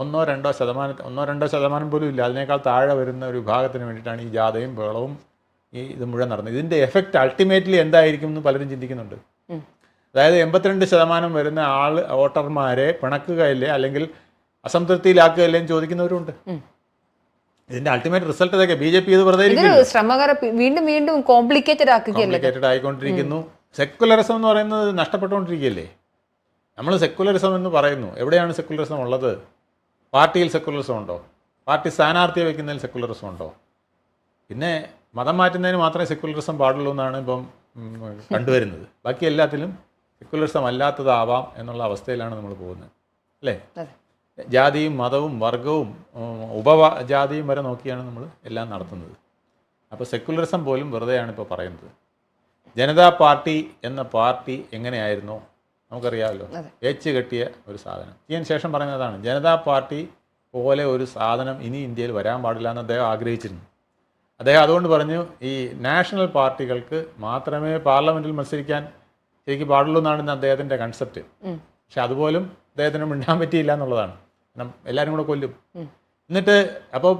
ഒന്നോ രണ്ടോ ശതമാനം ഒന്നോ രണ്ടോ ശതമാനം പോലും ഇല്ല. അതിനേക്കാൾ താഴെ വരുന്ന ഒരു വിഭാഗത്തിന് വേണ്ടിയിട്ടാണ് ഈ ജാഥയും ബഹളവും ഈ ഇത് മുഴുവൻ നടന്നത് ഇതിന്റെ എഫക്റ്റ് അൾട്ടിമേറ്റ്ലി എന്തായിരിക്കും എന്ന് പലരും ചിന്തിക്കുന്നുണ്ട്. അതായത് എൺപത്തിരണ്ട് ശതമാനം വരുന്ന ആൾ വോട്ടർമാരെ പിണക്കുകയല്ലേ അല്ലെങ്കിൽ അസംതൃപ്തിയിലാക്കുകയല്ലേ എന്ന് ചോദിക്കുന്നവരുണ്ട് ഇതിന്റെ അൾട്ടിമേറ്റ് റിസൾട്ട് ഇതൊക്കെ ബി ജെ പി ഇത് വെറുതെ ശ്രമകര വീണ്ടും വീണ്ടും കോംപ്ലിക്കേറ്റഡ് കോംപ്ലിക്കേറ്റഡ് ആയിക്കൊണ്ടിരിക്കുന്നു. സെക്കുലറിസം എന്ന് പറയുന്നത് നഷ്ടപ്പെട്ടുകൊണ്ടിരിക്കുകയല്ലേ? നമ്മൾ സെക്കുലറിസം എന്ന് പറയുന്നു. എവിടെയാണ് സെക്കുലറിസം ഉള്ളത്? പാർട്ടിയിൽ സെക്കുലറിസം ഉണ്ടോ? പാർട്ടി സ്ഥാനാർത്ഥിയെ വയ്ക്കുന്നതിൽ സെക്കുലറിസം ഉണ്ടോ? പിന്നെ മതം മാറ്റുന്നതിന് മാത്രമേ സെക്യുലറിസം പാടുള്ളൂ എന്നാണ് ഇപ്പം കണ്ടുവരുന്നത്. ബാക്കി എല്ലാത്തിലും സെക്യുലറിസം അല്ലാത്തതാവാം എന്നുള്ള അവസ്ഥയിലാണ് നമ്മൾ പോകുന്നത്. അല്ലേ? ജാതിയും മതവും വർഗവും ഉപവ ഉപജാതിയും വരെ നോക്കിയാണ് നമ്മൾ എല്ലാം നടത്തുന്നത്. അപ്പോൾ സെക്യുലറിസം പോലും വെറുതെയാണ് ഇപ്പോൾ പറയുന്നത്. ജനതാ പാർട്ടി എന്ന പാർട്ടി എങ്ങനെയായിരുന്നു? നമുക്കറിയാമല്ലോ. ഏച്ച് കെട്ടിയ ഒരു സാധനം. ഇതിന് ശേഷം പറയുന്നതാണ് ജനതാ പാർട്ടി പോലെ ഒരു സാധനം ഇനി ഇന്ത്യയിൽ വരാൻ പാടില്ല എന്ന് അദ്ദേഹം ആഗ്രഹിച്ചിരുന്നു. അദ്ദേഹം അതുകൊണ്ട് പറഞ്ഞു ഈ നാഷണൽ പാർട്ടികൾക്ക് മാത്രമേ പാർലമെന്റിൽ മത്സരിക്കാൻ ശരിക്കും പാടുള്ളൂ എന്നാണ് ഇന്ന് അദ്ദേഹത്തിന്റെ കൺസെപ്റ്റ് പക്ഷെ അതുപോലും അദ്ദേഹത്തിന് മിണ്ടാൻ പറ്റിയില്ല എന്നുള്ളതാണ്. കാരണം എല്ലാവരും കൂടെ കൊല്ലും. എന്നിട്ട് അപ്പോൾ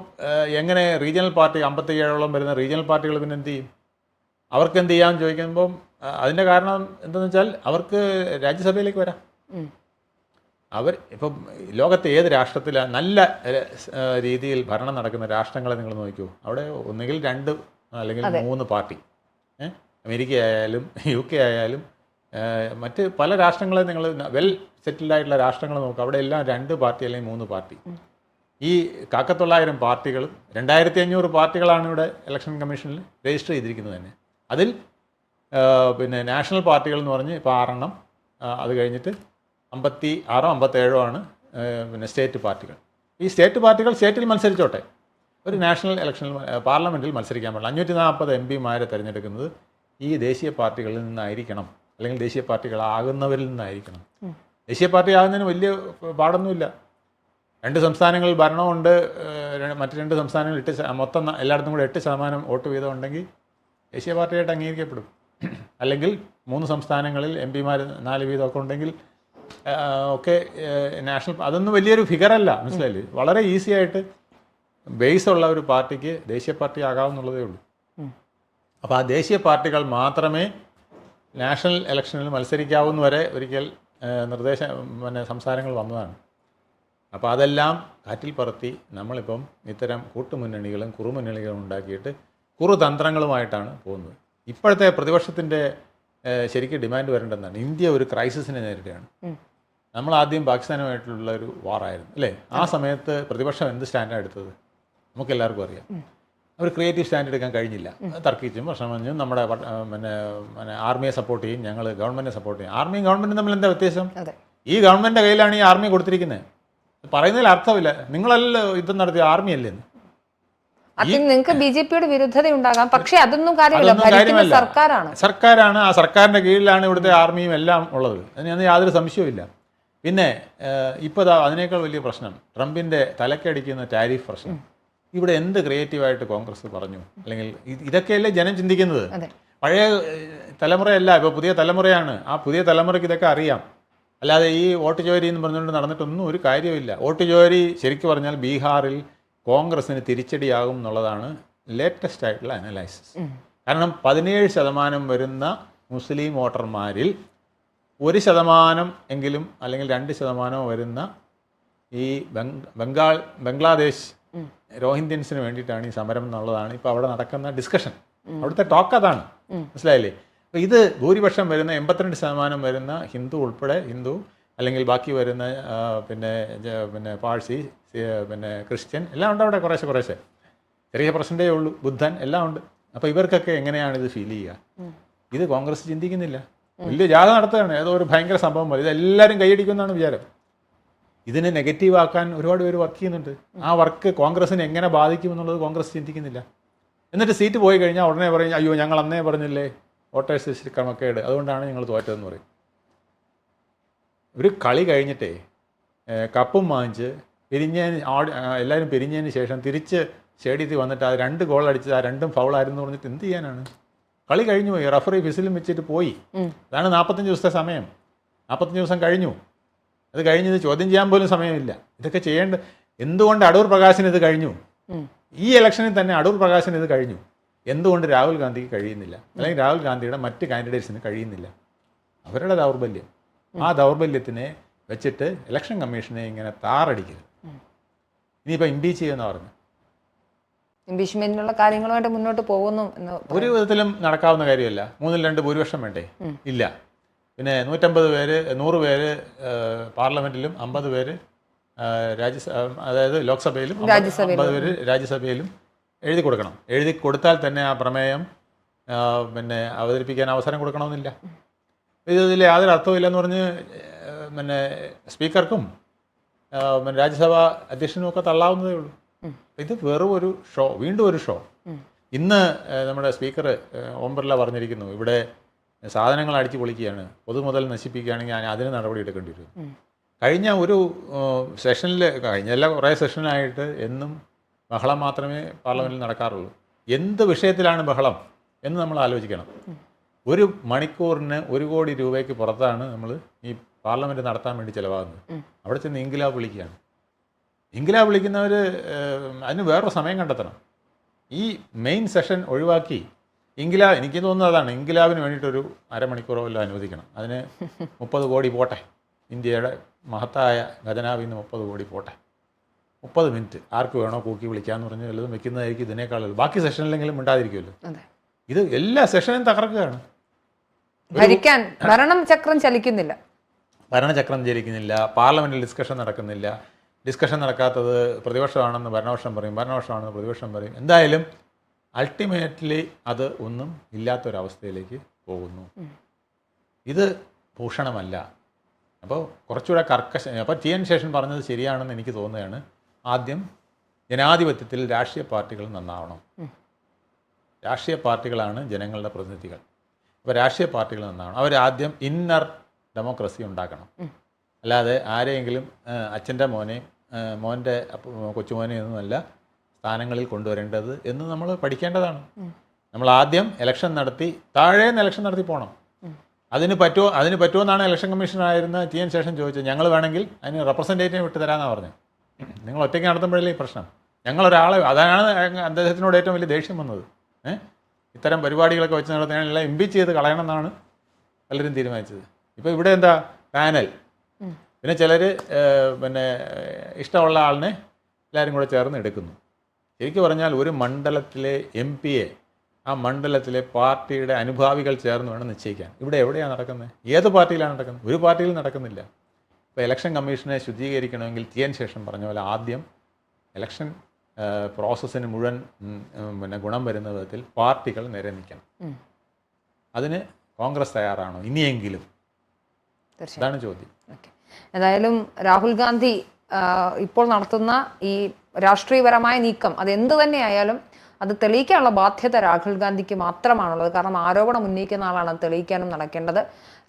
എങ്ങനെ റീജിയണൽ പാർട്ടി അമ്പത്തിയേഴോളം വരുന്ന റീജിയണൽ പാർട്ടികൾ പിന്നെ എന്ത് ചെയ്യും? അവർക്ക് എന്ത് ചെയ്യാമെന്ന് ചോദിക്കുമ്പം അതിന്റെ കാരണം എന്താണെന്ന് വെച്ചാൽ അവർക്ക് രാജ്യസഭയിലേക്ക് വരാം. അവർ ഇപ്പം ലോകത്തെ ഏത് രാഷ്ട്രത്തിലാണ് നല്ല രീതിയിൽ ഭരണം നടക്കുന്ന രാഷ്ട്രങ്ങളെ നിങ്ങൾ നോക്കൂ അവിടെ ഒന്നുകിൽ രണ്ട് അല്ലെങ്കിൽ മൂന്ന് പാർട്ടി? അമേരിക്ക ആയാലും യു കെ ആയാലും മറ്റ് പല രാഷ്ട്രങ്ങളെ നിങ്ങൾ വെൽ സെറ്റിൽഡ് ആയിട്ടുള്ള രാഷ്ട്രങ്ങൾ നോക്കുക അവിടെ എല്ലാം രണ്ട് പാർട്ടി അല്ലെങ്കിൽ മൂന്ന് പാർട്ടി. ഈ കാക്കത്തൊള്ളായിരം പാർട്ടികളും രണ്ടായിരത്തി അഞ്ഞൂറ് പാർട്ടികളാണ് ഇവിടെ ഇലക്ഷൻ കമ്മീഷനിൽ രജിസ്റ്റർ ചെയ്തിരിക്കുന്നത് തന്നെ. അതിൽ പിന്നെ നാഷണൽ പാർട്ടികൾ എന്ന് പറഞ്ഞ് ഇപ്പോൾ ആറെണ്ണം അത് കഴിഞ്ഞിട്ട് അമ്പത്തി ആറോ അമ്പത്തേഴോ ആണ് പിന്നെ സ്റ്റേറ്റ് പാർട്ടികൾ. ഈ സ്റ്റേറ്റ് പാർട്ടികൾ സ്റ്റേറ്റിൽ മത്സരിച്ചോട്ടെ? ഒരു നാഷണൽ ഇലക്ഷനിൽ പാർലമെന്റിൽ മത്സരിക്കാൻ പാടില്ല. അഞ്ഞൂറ്റി നാൽപ്പത് എം പിമാരെ തിരഞ്ഞെടുക്കുന്നത് ഈ ദേശീയ പാർട്ടികളിൽ നിന്നായിരിക്കണം. അല്ലെങ്കിൽ ദേശീയ പാർട്ടികളാകുന്നവരിൽ നിന്നായിരിക്കണം. ദേശീയ പാർട്ടി ആകുന്നതിന് വലിയ പാടൊന്നുമില്ല. രണ്ട് സംസ്ഥാനങ്ങളിൽ ഭരണമുണ്ട് മറ്റ് രണ്ട് സംസ്ഥാനങ്ങളിൽ എട്ട് മൊത്തം എല്ലായിടത്തും കൂടെ എട്ട് ശതമാനം വോട്ട് വീതം ഉണ്ടെങ്കിൽ ദേശീയ പാർട്ടിയായിട്ട് അംഗീകരിക്കപ്പെടും. അല്ലെങ്കിൽ മൂന്ന് സംസ്ഥാനങ്ങളിൽ എം പിമാർ നാല് വീതമൊക്കെ ഉണ്ടെങ്കിൽ ഒക്കെ നാഷണൽ അതൊന്നും വലിയൊരു ഫിഗറല്ല മനസ്സിലായില്ലേ? വളരെ ഈസി ആയിട്ട് ബേസ് ഉള്ള ഒരു പാർട്ടിക്ക് ദേശീയ പാർട്ടി ആകാവുന്നുള്ളതേ ഉള്ളൂ. അപ്പോൾ ആ ദേശീയ പാർട്ടികൾ മാത്രമേ നാഷണൽ ഇലക്ഷനിൽ മത്സരിക്കാവുന്ന വരെ ഒരിക്കൽ നിർദ്ദേശ പിന്നെ സംസാരങ്ങൾ വന്നതാണ്. അപ്പോൾ അതെല്ലാം കാറ്റിൽ പറത്തി നമ്മളിപ്പം ഇത്തരം കൂട്ടുമുന്നണികളും കുറുമുന്നണികളും ഉണ്ടാക്കിയിട്ട് കുറുതന്ത്രങ്ങളുമായിട്ടാണ് പോകുന്നത്. ഇപ്പോഴത്തെ പ്രതിപക്ഷത്തിന്റെ ശരിക്കും ഡിമാൻഡ് വരേണ്ടതാണ് ഇന്ത്യ ഒരു ക്രൈസിസിനെ നേരിടുകയാണ്. നമ്മൾ ആദ്യം പാകിസ്ഥാനുമായിട്ടുള്ള ഒരു വാറായിരുന്നു അല്ലേ? ആ സമയത്ത് പ്രതിപക്ഷം എന്ത് സ്റ്റാൻഡാണ് എടുത്തത്? നമുക്ക് എല്ലാവർക്കും അറിയാം അവർ ക്രിയേറ്റീവ് സ്റ്റാൻഡ് എടുക്കാൻ കഴിഞ്ഞില്ല. തർക്കിച്ചും പ്രശ്നം പറഞ്ഞും നമ്മുടെ പിന്നെ പിന്നെ ആർമിയെ സപ്പോർട്ട് ചെയ്യും ഞങ്ങൾ ഗവൺമെന്റിനെ സപ്പോർട്ട് ചെയ്യും. ആർമിയും ഗവൺമെന്റും തമ്മിൽ എന്താ വ്യത്യാസം? ഈ ഗവൺമെന്റിന്റെ കയ്യിലാണ് ഈ ആർമി കൊടുത്തിരിക്കുന്നത് പറയുന്നതിൽ അർത്ഥമില്ല. നിങ്ങളല്ല യുദ്ധം നടത്തിയ ആർമി അല്ലേ നിങ്ങൾക്ക് ബി ജെ പിയുടെ വിരുദ്ധത ഉണ്ടാകാം. പക്ഷേ അതൊന്നും കാര്യമില്ല. സർക്കാരാണ്. സർക്കാരാണ് ആ സർക്കാരിന്റെ കീഴിലാണ് ഇവിടുത്തെ ആർമിയും എല്ലാം ഉള്ളത്. അതിന് യാതൊരു സംശയവുമില്ല. പിന്നെ ഇപ്പോൾ അതിനേക്കാൾ വലിയ പ്രശ്നം. ട്രംപിന്റെ തലക്കടിക്കുന്ന ടാരിഫ് പ്രശ്നം. ഇവിടെ എന്ത് ക്രിയേറ്റീവായിട്ട് കോൺഗ്രസ് പറഞ്ഞു? അല്ലെങ്കിൽ ഇത് ഇതൊക്കെയല്ലേ ജനം ചിന്തിക്കുന്നത്? പഴയ തലമുറയല്ല ഇപ്പോൾ പുതിയ തലമുറയാണ്. ആ പുതിയ തലമുറയ്ക്ക് ഇതൊക്കെ അറിയാം. അല്ലാതെ ഈ വോട്ട് ചോരി എന്ന് പറഞ്ഞുകൊണ്ട് നടന്നിട്ടൊന്നും ഒരു കാര്യമില്ല വോട്ട് ചോരി ശരിക്കും പറഞ്ഞാൽ ബീഹാറിൽ കോൺഗ്രസിന് തിരിച്ചടിയാകും എന്നുള്ളതാണ് ലേറ്റസ്റ്റ് ആയിട്ടുള്ള അനലൈസിസ് കാരണം പതിനേഴ് ശതമാനം വരുന്ന മുസ്ലിം വോട്ടർമാരിൽ ഒരു ശതമാനം എങ്കിലും അല്ലെങ്കിൽ രണ്ട് ശതമാനമോ വരുന്ന ഈ ബംഗ് ബംഗാൾ ബംഗ്ലാദേശ് രോഹിന്ത്യൻസിന് വേണ്ടിയിട്ടാണ് ഈ സമരം എന്നുള്ളതാണ് ഇപ്പോൾ അവിടെ നടക്കുന്ന ഡിസ്കഷൻ അവിടുത്തെ ടോക്ക് അതാണ്. മനസ്സിലായില്ലേ? അപ്പോൾ ഇത് ഭൂരിപക്ഷം വരുന്ന എൺപത്തിരണ്ട് ശതമാനം വരുന്ന ഹിന്ദു ഉൾപ്പെടെ ഹിന്ദു അല്ലെങ്കിൽ ബാക്കി വരുന്ന പിന്നെ പിന്നെ പാഴ്സി പിന്നെ ക്രിസ്ത്യൻ എല്ലാം ഉണ്ട് അവിടെ കുറേശ്ശെ കുറേശ്ശെ. ചെറിയ പ്രശ്നമേ ഉള്ളൂ. ബുദ്ധൻ എല്ലാം ഉണ്ട്. അപ്പോൾ ഇവർക്കൊക്കെ എങ്ങനെയാണ് ഇത് ഫീൽ ചെയ്യുക? ഇത് കോൺഗ്രസ് ചിന്തിക്കുന്നില്ല. വലിയ ജാഥ നടത്തുകയാണ്. ഏതോ ഒരു ഭയങ്കര സംഭവം പോലെ. ഇതെല്ലാവരും കൈയടിക്കുമെന്നാണ് വിചാരം. ഇതിനെ നെഗറ്റീവ് ആക്കാൻ ഒരുപാട് പേര് വർക്ക് ചെയ്യുന്നുണ്ട്. ആ വർക്ക് കോൺഗ്രസിനെ എങ്ങനെ ബാധിക്കും എന്നുള്ളത് കോൺഗ്രസ് ചിന്തിക്കുന്നില്ല. എന്നിട്ട് സീറ്റ് പോയി കഴിഞ്ഞാൽ ഉടനെ പറയും അയ്യോ ഞങ്ങൾ അന്നേ പറഞ്ഞില്ലേ? വോട്ടേഴ്സ് ക്രമക്കേട് അതുകൊണ്ടാണ് ഞങ്ങൾ തോറ്റതെന്ന് പറയും. ഒരു കളി കഴിഞ്ഞിട്ടേ കപ്പും വാങ്ങിച്ച് പിരിഞ്ഞതിന് ആടി എല്ലാവരും പിരിഞ്ഞതിന് ശേഷം തിരിച്ച് സ്റ്റേഡിയത്തിൽ വന്നിട്ട് ആ രണ്ട് ഗോൾ അടിച്ച് ആ രണ്ടും ഫൗളായിരുന്നു പറഞ്ഞിട്ട് എന്ത് ചെയ്യാനാണ്? കളി കഴിഞ്ഞു പോയി. റഫറി ഫിസിലും വെച്ചിട്ട് പോയി. അതാണ് നാൽപ്പത്തഞ്ച് ദിവസത്തെ സമയം. നാൽപ്പത്തഞ്ച് ദിവസം കഴിഞ്ഞു. അത് കഴിഞ്ഞത് ചോദ്യം ചെയ്യാൻ പോലും സമയമില്ല. ഇതൊക്കെ ചെയ്യേണ്ട എന്തുകൊണ്ട് അടൂർ പ്രകാശിന് ഇത് കഴിഞ്ഞു? ഈ ഇലക്ഷനിൽ തന്നെ അടൂർ പ്രകാശിന് ഇത് കഴിഞ്ഞു. എന്തുകൊണ്ട് രാഹുൽ ഗാന്ധിക്ക് കഴിയുന്നില്ല? അല്ലെങ്കിൽ രാഹുൽ ഗാന്ധിയുടെ മറ്റ് കാൻഡിഡേറ്റ്സിന് കഴിയുന്നില്ല? അവരുടെ ദൗർബല്യം. ആ ദൗർബല്യത്തിനെ വെച്ചിട്ട് ഇലക്ഷൻ കമ്മീഷനെ ഇങ്ങനെ താറടിക്കരുത്. ഇനിയിപ്പോൾ ഇമ്പീച്ച് ചെയ്യുമെന്ന് പറഞ്ഞു ഇംപീച്ച്മെന്റിനുള്ള കാര്യങ്ങളുമായിട്ട് മുന്നോട്ട് പോകുന്നു എന്ന് ഒരു വിധത്തിലും നടക്കാവുന്ന കാര്യമല്ല. മൂന്നിൽ രണ്ട് ഭൂരിപക്ഷം വേണ്ടേ? ഇല്ല. പിന്നെ നൂറ്റമ്പത് പേര് നൂറ് പേര് പാർലമെന്റിലും അമ്പത് പേര് രാജ്യസഭ അതായത് ലോക്സഭയിലും അമ്പത് പേര് രാജ്യസഭയിലും എഴുതി കൊടുക്കണം. എഴുതി കൊടുത്താൽ തന്നെ ആ പ്രമേയം പിന്നെ അവതരിപ്പിക്കാൻ അവസരം കൊടുക്കണമെന്നില്ല. ഇതിൽ യാതൊരു അർത്ഥമില്ലെന്ന് പറഞ്ഞ് പിന്നെ സ്പീക്കർക്കും പിന്നെ രാജ്യസഭാ അധ്യക്ഷനും ഒക്കെ തള്ളാവുന്നതേ ഉള്ളൂ. ഇത് വെറും ഒരു ഷോ വീണ്ടും ഒരു ഷോ. ഇന്ന് നമ്മുടെ സ്പീക്കർ ഓം പറഞ്ഞിരിക്കുന്നു. ഇവിടെ സാധനങ്ങൾ അടിച്ചു പൊളിക്കുകയാണ്. പൊതുമുതൽ നശിപ്പിക്കുകയാണെങ്കിൽ ഞാൻ അതിന് നടപടി എടുക്കേണ്ടി വരും കഴിഞ്ഞ ഒരു സെഷനിൽ കഴിഞ്ഞ എല്ലാ കുറേ സെഷനായിട്ട് എന്നും ബഹളം മാത്രമേ പാർലമെന്റിൽ നടക്കാറുള്ളൂ. എന്ത് വിഷയത്തിലാണ് ബഹളം എന്ന് നമ്മൾ ആലോചിക്കണം. ഒരു മണിക്കൂറിന് ഒരു കോടി രൂപയ്ക്ക് പുറത്താണ് നമ്മൾ ഈ പാർലമെന്റ് നടത്താൻ വേണ്ടി ചിലവാകുന്നത്. അവിടെ ചെന്ന് ഇൻകിലാബ് വിളിക്കുകയാണ്. ഇൻകിലാബ് വിളിക്കുന്നവർ അതിന് വേറൊരു സമയം കണ്ടെത്തണം. ഈ മെയിൻ സെഷൻ ഒഴിവാക്കി ഇങ്കിലാ എനിക്ക് തോന്നുന്നത് അതാണ് ഇൻകിലാബിന് വേണ്ടിയിട്ടൊരു അരമണിക്കൂറോ വല്ലതും അനുവദിക്കണം. അതിന് മുപ്പത് കോടി പോട്ടെ. ഇന്ത്യയുടെ മഹത്തായ ഖജനാവിൽ നിന്ന് മുപ്പത് കോടി പോട്ടെ. മുപ്പത് മിനിറ്റ് ആർക്ക് വേണോ കൂക്കി വിളിക്കാന്ന് പറഞ്ഞ് വല്ലതും വെക്കുന്നതായിരിക്കും ഇതിനേക്കാളും. ബാക്കി സെഷനിലെങ്കിലും മിണ്ടാതിരിക്കുമല്ലോ. അതെ. ഇത് എല്ലാ സെഷനും തകർക്കുകയാണ്. ഭരിക്കാൻ ഭരണം ചക്രം ചലിക്കുന്നില്ല. ഭരണചക്രം ചലിക്കുന്നില്ല പാർലമെന്റിൽ ഡിസ്കഷൻ നടക്കുന്നില്ല. ഡിസ്കഷൻ നടക്കാത്തത് പ്രതിപക്ഷമാണെന്ന് ഭരണപക്ഷം പറയും ഭരണപക്ഷമാണെന്ന് പ്രതിപക്ഷം പറയും. എന്തായാലും അൾട്ടിമേറ്റ്ലി അത് ഒന്നും ഇല്ലാത്തൊരവസ്ഥയിലേക്ക് പോകുന്നു. ഇത് ഭൂഷണമല്ല. അപ്പോൾ കുറച്ചുകൂടെ കർക്കശ അപ്പോൾ ടി എൻ ശേഷൻ പറഞ്ഞത് ശരിയാണെന്ന് എനിക്ക് തോന്നുകയാണ്. ആദ്യം ജനാധിപത്യത്തിൽ രാഷ്ട്രീയ പാർട്ടികൾ നന്നാവണം. രാഷ്ട്രീയ പാർട്ടികളാണ് ജനങ്ങളുടെ പ്രതിനിധികൾ. അപ്പോൾ രാഷ്ട്രീയ പാർട്ടികൾ നന്നാവണം. അവർ ആദ്യം ഇന്നർ ഡെമോക്രസി ഉണ്ടാക്കണം. അല്ലാതെ ആരെയെങ്കിലും അച്ഛന്റെ മോനെ മോന്റെ കൊച്ചുമോനെ ഒന്നുമല്ല സ്ഥാനങ്ങളിൽ കൊണ്ടുവരേണ്ടത് എന്ന് നമ്മൾ പഠിക്കേണ്ടതാണ്. നമ്മൾ ആദ്യം ഇലക്ഷൻ നടത്തി താഴേന്ന് ഇലക്ഷൻ നടത്തി പോകണം അതിന് പറ്റുമോ അതിന് പറ്റുമോ എന്നാണ് ഇലക്ഷൻ കമ്മീഷനായിരുന്ന ടി എൻ ശേഷം ചോദിച്ചത്. ഞങ്ങൾ വേണമെങ്കിൽ അതിന് റെപ്രസെന്റേറ്റീവ് വിട്ടു തരാമെന്നാണ് പറഞ്ഞത്. നിങ്ങൾ ഒറ്റയ്ക്ക് നടത്തുമ്പോഴല്ലേ ഈ പ്രശ്നം? ഞങ്ങളൊരാളെ അതാണ് അദ്ദേഹത്തിനോട് ഏറ്റവും വലിയ ദേഷ്യം വന്നത്. ഇത്തരം പരിപാടികളൊക്കെ വെച്ച് നടത്തുകയാണെങ്കിൽ ഇമ്പിച്ച് ചെയ്ത് കളയണമെന്നാണ് പലരും തീരുമാനിച്ചത്. ഇപ്പോൾ ഇവിടെ എന്താ? പാനൽ പിന്നെ ചിലർ പിന്നെ ഇഷ്ടമുള്ള ആളിനെ എല്ലാവരും കൂടെ ചേർന്ന് എടുക്കുന്നു. ശരിക്കും പറഞ്ഞാൽ ഒരു മണ്ഡലത്തിലെ എം എ ആ മണ്ഡലത്തിലെ പാർട്ടിയുടെ അനുഭാവികൾ ചേർന്ന് വേണം നിശ്ചയിക്കാൻ. ഇവിടെ എവിടെയാണ് നടക്കുന്നത് ഏത് പാർട്ടിയിലാണ് നടക്കുന്നത് ഒരു പാർട്ടിയിൽ നടക്കുന്നില്ല. ഇപ്പോൾ ഇലക്ഷൻ കമ്മീഷനെ ശുദ്ധീകരിക്കണമെങ്കിൽ ടി എൻ ശേഷം പറഞ്ഞ പോലെ ആദ്യം ഇലക്ഷൻ പ്രോസസ്സിന് മുഴുവൻ പിന്നെ ഗുണം വരുന്ന വിധത്തിൽ പാർട്ടികൾ നിര നിൽക്കണം. അതിന് കോൺഗ്രസ് തയ്യാറാണോ? ഇനിയെങ്കിലും. അതാണ് ചോദ്യം. ഏതായാലും രാഹുൽ ഗാന്ധി ഇപ്പോൾ നടത്തുന്ന ഈ രാഷ്ട്രീയപരമായ നീക്കം അത് എന്ത് തന്നെയായാലും അത് തെളിയിക്കാനുള്ള ബാധ്യത രാഹുൽ ഗാന്ധിക്ക് മാത്രമാണുള്ളത്. കാരണം ആരോപണം ഉന്നയിക്കുന്ന ആളാണ് തെളിയിക്കാനും നടക്കേണ്ടത്.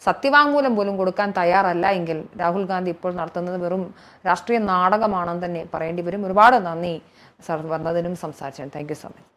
സത്യവാങ്മൂലം പോലും കൊടുക്കാൻ തയ്യാറല്ല എങ്കിൽ രാഹുൽ ഗാന്ധി ഇപ്പോൾ നടത്തുന്നത് വെറും രാഷ്ട്രീയ നാടകമാണെന്ന് തന്നെ പറയേണ്ടി വരും. ഒരുപാട് നന്ദി സർ വന്നതിനും സംസാരിച്ചതിനും. Thank you so much.